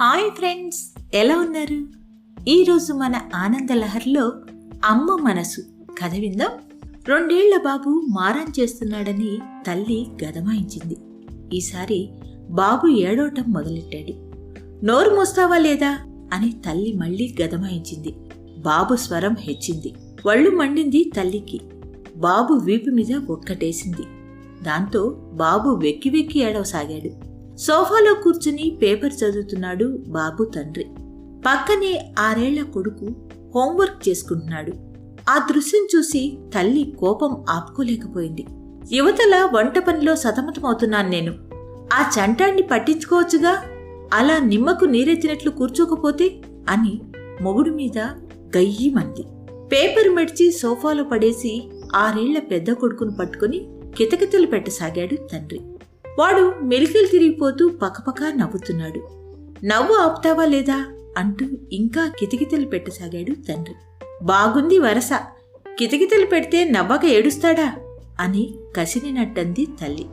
Hi friends ఎలా ఉన్నారు? ఈరోజు మన ఆనంద లహర్లో అమ్మ మనసు కథ విందాం. రెండేళ్ళ బాబు మారం చేస్తున్నాడని తల్లి గదమాయించింది. ఈసారి బాబు ఏడవటం మొదలెట్టాడు. నోరు మూస్తావా లేదా? అని తల్లి మళ్ళీ గదమాయించింది. బాబు స్వరం హెచ్చింది. వళ్ళు మండింది తల్లికి. బాబు వీపు మీద ఒక్కటేసింది. దాంతో బాబు వెక్కి వెక్కి ఏడవసాగాడు. సోఫాలో కూర్చుని పేపర్ చదువుతున్నాడు బాబు తండ్రి. పక్కనే ఆరేళ్ళ కొడుకు హోంవర్క్ చేసుకుంటున్నాడు. ఆ దృశ్యం చూసి తల్లి కోపం ఆపుకోలేకపోయింది. యువతల వంట పనిలో సతమతమవుతున్నాను నేను. ఆ చంటాన్ని పట్టించుకోవచ్చుగా? అలా నిమ్మకు నీరెత్తినట్లు కూర్చోకపోతే? అని మొగుడు మీద గయ్యిమంది పేపర్ మెడిచి సోఫాలో పడేసి ఆరేళ్ళ పెద్ద కొడుకును పట్టుకుని కితకితలు పెట్టసాగాడు తండ్రి. వాడు మెలికలు తిరిగిపోతూ పకపక నవ్వుతున్నాడు. నవ్వు ఆపుతావా లేదా అంటూ ఇంకా కితకితలు పెట్టసాగాడు తండ్రి. బాగుంది వరస. కితకితలు పెడితే నవ్వక ఏడుస్తాడా? అని కసినినట్టంది తల్లి.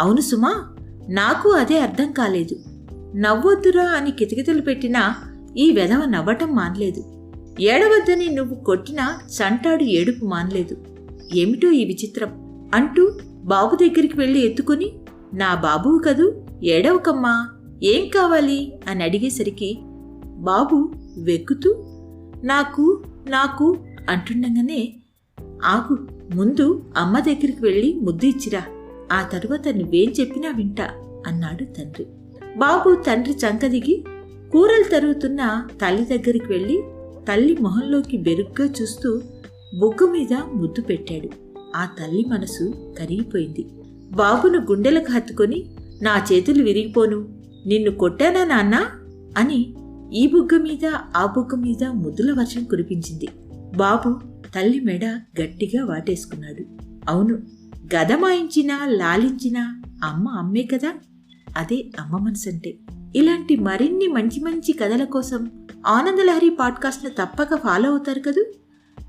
అవును సుమా నాకు అదే అర్థం కాలేదు. నవ్వొద్దురా అని కితకితలు పెట్టినా ఈ వెధవ నవ్వటం మానలేదు. ఏడవద్దని నువ్వు కొట్టినా చంటాడు ఏడుపు మానలేదు. ఏమిటో ఈ విచిత్రం అంటూ బాబు దగ్గరికి వెళ్ళి ఎత్తుకుని నా బాబువు కదూ? ఏడవకమ్మా. ఏం కావాలి? అని అడిగేసరికి బాబు వెక్కుతూ నాకు నాకు అంటుండగానే ఆగు ముందు అమ్మ దగ్గరికి వెళ్ళి ముద్దు ఇచ్చిరా. ఆ తరువాత నువ్వేం చెప్పినా వింటా అన్నాడు తండ్రి. బాబు తండ్రి చంకదిగి కూరలు తరుగుతున్న తల్లి దగ్గరికి వెళ్ళి తల్లి మొహంలోకి బెరుగ్గా చూస్తూ బొగ్గు మీద ముద్దు పెట్టాడు. ఆ తల్లి మనసు కరిగిపోయింది. బాబును గుండెలకు హత్తుకొని నా చేతులు విరిగిపోను నిన్ను కొట్టానా నాన్నా? అని ఈ బుగ్గ మీద ఆ బుగ్గ మీద ముద్దుల వర్షం కురిపించింది. బాబు తల్లి మెడ గట్టిగా వాటేసుకున్నాడు. అవును గదమాయించినా లాలించినా అమ్మ అమ్మే కదా? అదే అమ్మ మనసంటే. ఇలాంటి మరిన్ని మంచి మంచి కథల కోసం ఆనందలహరి పాడ్కాస్ట్ను తప్పక ఫాలో అవుతారు కదూ?